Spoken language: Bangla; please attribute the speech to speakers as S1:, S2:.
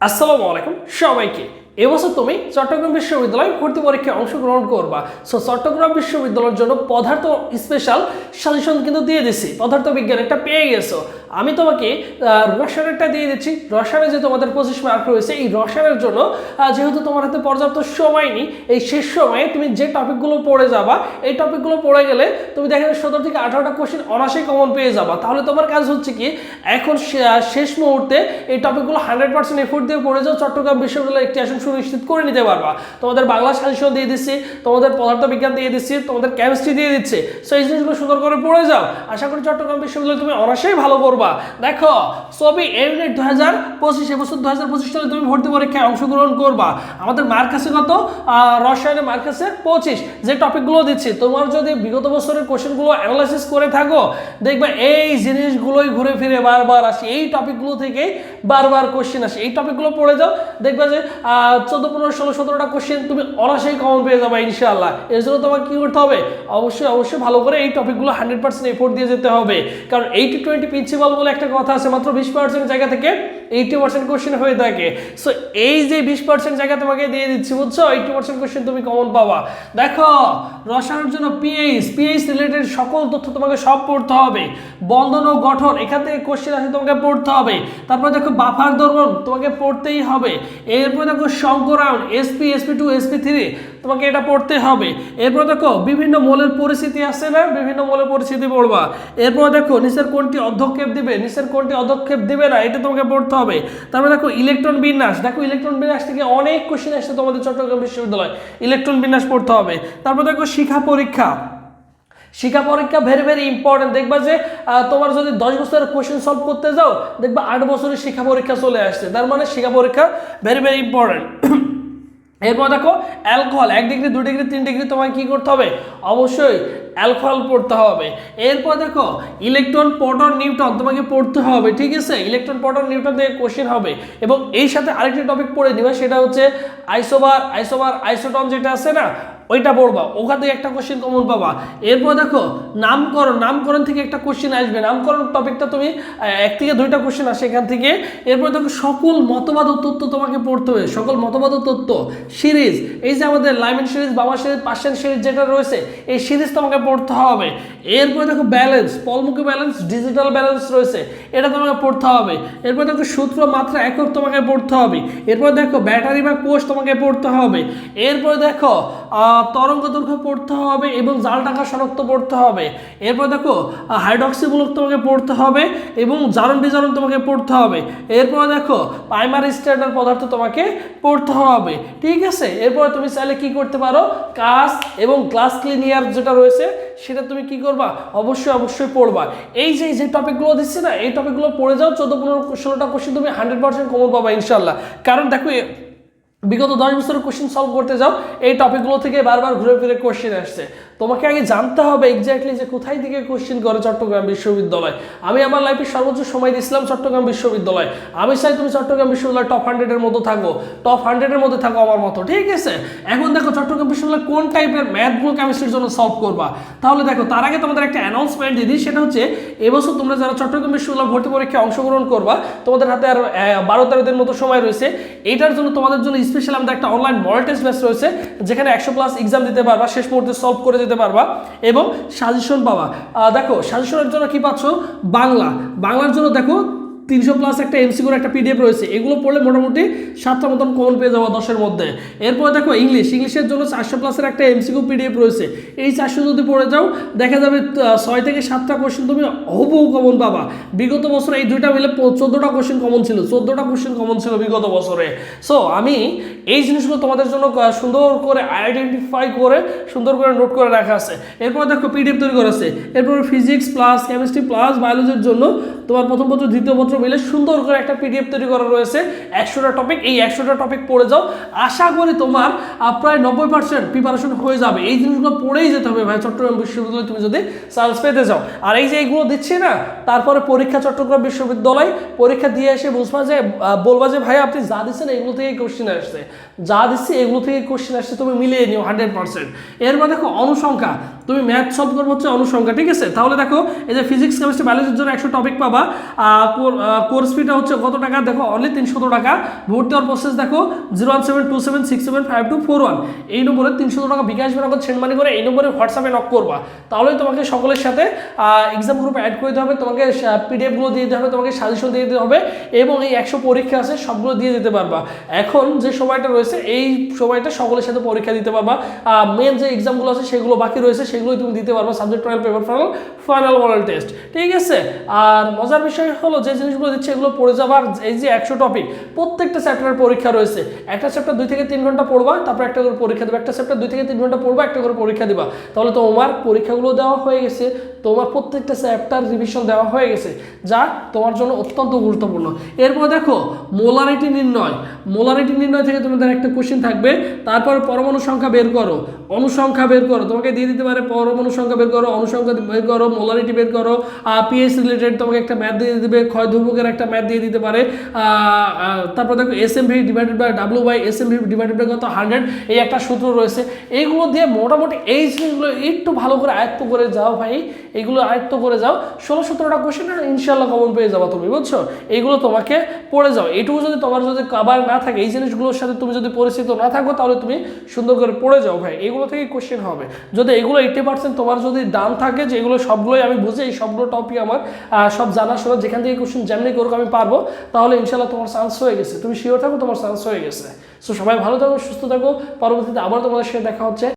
S1: আসসালামু আলাইকুম সবাইকে। এবছর তুমি চট্টগ্রাম বিশ্ববিদ্যালয় ভর্তি পরীক্ষায় অংশগ্রহণ করবা। সো চট্টগ্রাম বিশ্ববিদ্যালয়ের জন্য পদার্থ স্পেশাল সাজেশন কিন্তু দিয়ে দিছি। পদার্থ বিজ্ঞান একটা পেয়ে গেছো। আমি তোমাকে রসায়নেরটা দিয়ে দিচ্ছি। রসায়নে যে তোমাদের পঁচিশ মার্ক রয়েছে, এই রসায়নের জন্য যেহেতু তোমার হাতে পর্যাপ্ত সময় নেই, এই শেষ সময়ে তুমি যে টপিকগুলো পড়ে যাবা, এই টপিকগুলো পড়ে গেলে তুমি দেখা যাবে সতেরো থেকে আঠারোটা কোশ্চেন অনাসেই কমন পেয়ে যাবা। তাহলে তোমার কাজ হচ্ছে কি, এখন শেষ মুহূর্তে এই টপিকগুলো হান্ড্রেড পার্সেন্ট এফোর্ট দিয়ে পড়ে যাও, চট্টগ্রাম বিশ্ববিদ্যালয়ে একটি আসন সুনিশ্চিত করে নিতে পারবা। তোমাদের বাংলা সাজেশন দিয়ে দিচ্ছি, তোমাদের পদার্থ বিজ্ঞান দিয়ে দিচ্ছি, তোমাদের কেমিস্ট্রি দিয়ে দিচ্ছে। সো এই জিনিসগুলো সুন্দর করে পড়ে যাও। আশা করি চট্টগ্রাম বিশ্ববিদ্যালয়ে তুমি অনাসেই ভালো করবা দেখো, ছবি এমনি দু হাজার পঁচিশ এবছর দু হাজার পঁচিশ সালে তুমি ভর্তি পরীক্ষায় অংশগ্রহণ করবা। আমাদের মার্ক আছে কত? রসায়নে মার্ক আছে পঁচিশ। যে টপিকগুলো দিচ্ছি, তোমার যদি বিগত বছরের কোশ্চেনগুলো অ্যানালাইসিস করে থাকো, দেখবে এই জিনিসগুলোই ঘুরে ফিরে বারবার আসে। এই টপিকগুলো থেকে বারবার কোশ্চেন আসে। এই টপিকগুলো পড়ে যাও, দেখবে যে চোদ্দ, পনেরো, ষোলো, সতেরোটা কোশ্চেন তুমি অনাসেই কমন পেয়ে যাবে ইনশাআল্লাহ। এর জন্য তোমাকে কী করতে হবে? অবশ্যই অবশ্যই ভালো করে এই টপিকগুলো হান্ড্রেড পার্সেন্ট এফোর্ট দিয়ে যেতে হবে। কারণ এইটি টোয়েন্টি প্রিন্সিপাল বলে একটা কথা আছে মাত্র বিশ পার্সেন্ট জায়গা থেকে এইটি পার্সেন্ট কোশ্চেন হয়ে থাকে। সো এই যে বিশ পার্সেন্ট জায়গা তোমাকে দিয়ে দিচ্ছি, বুঝছ? এইটি পার্সেন্ট কোশ্চেন তুমি কমন পাবা। দেখো, রসায়নের জন্য পিএইচ পিএইচ রিলেটেড সকল তথ্য তোমাকে সব পড়তে হবে। বন্ধন ও গঠন, এখান থেকে কোশ্চেন আছে তোমাকে পড়তে হবে। তারপরে দেখো, বাফার দর্পণ তোমাকে পড়তেই হবে। এরপর দেখো সংকরায়ন sp sp two sp three তোমাকে এটা পড়তে হবে। এরপর দেখো, বিভিন্ন মোলের পরিস্থিতি আছে না? বিভিন্ন মোলের পরিস্থিতি পড়বা। এরপর দেখো, নিচের কোনটি অধ্যক্ষেপ দিবে? নিচের কোনটি অধ্যক্ষেপ দিবে না? এটা তোমাকে পড়তে হবে। তারপরে দেখো, ইলেকট্রন বিন্যাস। দেখো, ইলেকট্রন বিন্যাস থেকে অনেক কোশ্চেন আসছে তোমাদের চট্টগ্রাম বিশ্ববিদ্যালয়। ইলেকট্রন বিন্যাস পড়তে হবে। তারপর দেখো, শিক্ষা পরীক্ষা। শিক্ষা পরীক্ষা ভেরি ভেরি ইম্পর্টেন্ট দেখবা যে তোমার যদি দশ বছরের কোয়েশ্চেন সলভ করতে যাও, দেখবা আট বছরের শিক্ষা পরীক্ষা চলে আসছে। তার মানে শিক্ষা পরীক্ষা ভেরি ভেরি ইম্পর্টেন্ট এরপর দেখো অ্যালকোহল এক ডিগ্রি দু ডিগ্রি তিন ডিগ্রি তোমাকে কী করতে হবে? অবশ্যই অ্যালকোহল পড়তে হবে। এরপর দেখো ইলেকট্রন পটন নিউটন তোমাকে পড়তে হবে, ঠিক আছে? ইলেকট্রন পটন নিউটন থেকে কোশ্চেন হবে। এবং এই সাথে আরেকটি টপিক পড়ে দিবা সেটা হচ্ছে আইসোবার আইসোবার আইসোটন যেটা আছে না ওইটা পড়বা, ওখান থেকে একটা কোশ্চেন কমন পাবা। এরপর দেখো, নামকরণ নামকরণ থেকে একটা কোশ্চেন আসবে। নামকরণ টপিকটা তুমি এক থেকে দুইটা কোশ্চেন আসে এখান থেকে। এরপর দেখো, সকল মতবাদ তত্ত্ব তোমাকে পড়তে হবে। সকল মতবাদ তত্ত্ব সিরিজ এই যে আমাদের লাইমেন সিরিজ বাবা সিরিজ পার্সেন সিরিজ যেটা রয়েছে, এই সিরিজ তোমাকে পড়তে হবে। এরপর দেখো ব্যালেন্স পলমুখী ব্যালেন্স ডিজিটাল ব্যালেন্স রয়েছে, এটা তোমাকে পড়তে হবে। এরপর দেখো, সূত্র মাত্রা একক তোমাকে পড়তে হবে। এরপর দেখো ব্যাটারি বা কোষ তোমাকে পড়তে হবে। এরপর দেখো তরঙ্গ দৈর্ঘ্য পড়তে হবে এবং জাল টাকা শনাক্ত পড়তে হবে। এরপর দেখো হাইড্রক্সি মূলক তোমাকে পড়তে হবে এবং জারণ বিজারণ তোমাকে পড়তে হবে। এরপর দেখো প্রাইমারি স্ট্যান্ডার্ড পদার্থ তোমাকে পড়তে হবে। ঠিক আছে? এরপর তুমি চাইলে কি করতে পারো? কাস এবং গ্লাস ক্লিনিয়ার যেটা রয়েছে, সেটা তুমি কি করবা? অবশ্যই অবশ্যই পড়বা। এই যে যে টপিকগুলো দিচ্ছে না, এই টপিকগুলো পড়ে যাও, চোদ্দ, পনেরো, ষোলোটা কোশ্চেন তুমি হান্ড্রেড পার্সেন্ট কমন পাবা ইনশাল্লাহ কারণ দেখো বিগত দশ বছরের কোশ্চেন সলভ করতে যাও, এই টপিকগুলো থেকে বারবার ঘুরে ফিরে কোশ্চেন আসছে। তোমাকে আগে জানতে হবে এক্স্যাক্টলি যে কোথায় থেকে কোশ্চেন করে চট্টগ্রাম বিশ্ববিদ্যালয়। আমি আমার লাইফে সর্বোচ্চ সময় দিয়েছিলাম চট্টগ্রাম বিশ্ববিদ্যালয়। আমি চাই তুমি চট্টগ্রাম বিশ্ববিদ্যালয় টপ হান্ড্রেডের মতো থাকো। টপ হান্ড্রেডের মধ্যে থাকো আমার মতো, ঠিক আছে? এখন দেখো চট্টগ্রাম বিশ্ববিদ্যালয় কোন টাইপের ম্যাথগুলো কেমিস্ট্রির জন্য সলভ করবা? তাহলে দেখো, তার আগে তোমাদের একটা অ্যানাউন্সমেন্ট দিয়ে দিই, সেটা হচ্ছে এবছর তোমরা যারা চট্টগ্রাম বিশ্ববিদ্যালয় ভর্তি পরীক্ষায় অংশগ্রহণ করবা, তোমাদের হাতে আর বারো তেরো দিন মতো সময় রয়েছে। এটার জন্য তোমাদের জন্য স্পেশাল আমাদের একটা অনলাইন মডেল টেস্ট ব্যাচ রয়েছে, যেখানে একশো প্লাস এক্সাম দিতে পারবা, শেষ মুহূর্তে সলভ করে যেতে পারবা এবং সাজেশন পাওয়া দেখো সাজেশনের জন্য কি পাচ্ছ? বাংলা। বাংলার জন্য দেখো তিনশো প্লাস একটা এমসিকিউর একটা পিডিএফ রয়েছে, এগুলো পড়লে মোটামুটি সাতটা মতন কমন পেয়ে যাওয়া দশের মধ্যে। এরপর দেখো ইংলিশ ইংলিশের জন্য চারশো প্লাসের একটা এমসিকিউ পিডিএফ রয়েছে। এই চারশো যদি পড়ে যাও, দেখা যাবে ছয় থেকে সাতটা কোশ্চেন তুমি হবু কমন পাবা। বিগত বছরে এই দুইটা মিলে চোদ্দোটা কোশ্চেন কমন ছিল, চোদ্দোটা কোশ্চেন কমন ছিল বিগত বছরে। সো আমি এই জিনিসগুলো তোমাদের জন্য সুন্দর করে আইডেন্টিফাই করে, সুন্দর করে নোট করে রাখা আছে। এরপর দেখো পিডিএফ তৈরি করা আছে। এরপর ফিজিক্স প্লাস কেমিস্ট্রি প্লাস বায়োলজির জন্য তোমার প্রথম পত্র, দ্বিতীয় পত্র মিলে সুন্দর করে একটা পিডিএফ তৈরি করা রয়েছে। একশোটা টপিক এই একশোটা টপিক পড়ে যাও। আশা করি তোমার প্রায় নব্বই পার্সেন্ট প্রিপারেশন হয়ে যাবে। এই জিনিসগুলো পড়েই যেতে হবে ভাই চট্টগ্রাম বিশ্ববিদ্যালয়ে, তুমি যদি চান্স পেতে যাও আর এই যে এইগুলো দিচ্ছি না, তারপরে পরীক্ষা চট্টগ্রাম বিশ্ববিদ্যালয়, পরীক্ষা দিয়ে এসে বুঝবা যে বলবা যে, ভাই, আপনি যা দিচ্ছেন এগুলো থেকে কোশ্চেন আসছে। যা দিচ্ছি এগুলো থেকে কোশ্চেন আসছে, তুমি মিলিয়ে নিও হান্ড্রেড পার্সেন্ট এরপর দেখো, অনুসংখ্যা। তুমি ম্যাথ সলভ করব হচ্ছে অনুসংখ্যা, ঠিক আছে? তাহলে দেখো, এই যে ফিজিক্স কেমিস্ট্রি বায়োলজির জন্য একশো টপিক পাবা। কোর্স ফিটা হচ্ছে কত টাকা? দেখো অনলি তিনশত টাকা। ভর্তি হওয়ার প্রসেস দেখো zero one seven two seven six seven five two four one এই নম্বরে তিনশো টাকা বিকাশ নগদ সেন্ড মানি করে এই নম্বরে হোয়াটসঅ্যাপে নক করবা। তাহলেই তোমাকে সকলের সাথে এক্সাম গ্রুপে অ্যাড করে দিতে হবে, তোমাকে পিডিএফগুলো দিয়ে দিতে হবে, তোমাকে সাজেশন দিয়ে দিতে হবে, এবং এই একশো পরীক্ষা আছে, সবগুলো দিয়ে দিতে পারবা। এখন যে সময়টা রয়েছে, এই সময়টা সকলের সাথে পরীক্ষা দিতে পারবা। মেন যে এক্সামগুলো আছে, সেগুলো বাকি রয়েছে, সেগুলোই তুমি দিতে পারবা subject trial paper final final model test ঠিক আছে? আর মজার বিষয় হলো, যে জিনিসগুলো দিচ্ছে, এগুলো পড়ে যাবার এই যে একশো টপিক প্রত্যেকটা চ্যাপ্টারের পরীক্ষা রয়েছে। একটা চ্যাপ্টার দুই থেকে তিন ঘণ্টা পড়বা, তারপর একটা করে পরীক্ষা দেবে। একটা চ্যাপ্টার দুই থেকে তিন ঘণ্টা পড়বা, একটা করে পরীক্ষা দিবা। তাহলে তোমার পরীক্ষাগুলো দেওয়া হয়ে গেছে, তোমার প্রত্যেকটা চ্যাপ্টার রিভিশন দেওয়া হয়ে গেছে, যা তোমার জন্য অত্যন্ত গুরুত্বপূর্ণ। এরপর দেখো মোলারিটি নির্ণয়। মোলারিটি নির্ণয় থেকে তোমাদের একটা কোশ্চেন থাকবে, তারপর পরমাণু সংখ্যা বের করো অনুসংখ্যা বের করো, তোমাকে দিয়ে দিতে পারে পরমাণু সংখ্যা বের করো অনুসংখ্যা বের করো মোলারিটি বের করো পিএস রিলেটেড তোমাকে একটা ম্যাথ দিয়ে দিবে, ক্ষয় ধ্রুবকের একটা ম্যাথ দিয়ে দিতে পারে। তারপর দেখো S M V divided by W by S M V divided by কত? হান্ড্রেড এই একটা সূত্র রয়েছে। এইগুলো দিয়ে মোটামুটি এই জিনিসগুলো একটু ভালো করে আয়ত্ত করে যাও ভাই। এইগুলো আয়ত্ত করে যাও। ষোলো সতেরোটা কোশ্চেন ইনশাল্লাহ কমন পেয়ে যাবা তুমি, বুঝছ? এইগুলো তোমাকে পড়ে যাও। এটুকু যদি তোমার যদি কাবার না থাকে, এই জিনিসগুলোর সাথে তুমি যদি পরিচিত না থাকো, তাহলে তুমি সুন্দর করে পড়ে যাও ভাই। এগুলো থেকে কোশ্চেন হবে। যদি এগুলো এইটি পার্সেন্ট তোমার যদি ডান থাকে যে এগুলো সবগুলোই আমি বুঝি, এই সবগুলো টপিক আমার সব সব জানাশোনা যেখান থেকে কোশ্চেন যেমনি করুক আমি পারব, তাহলে ইনশাল্লাহ তোমার চান্স হয়ে গেছে। তুমি শিওর থাকো তোমার চান্স হয়ে গেছে। সো সবাই ভালো থাকো, সুস্থ থাকো। পরবর্তীতে আবার তোমাদের সাথে দেখা হচ্ছে।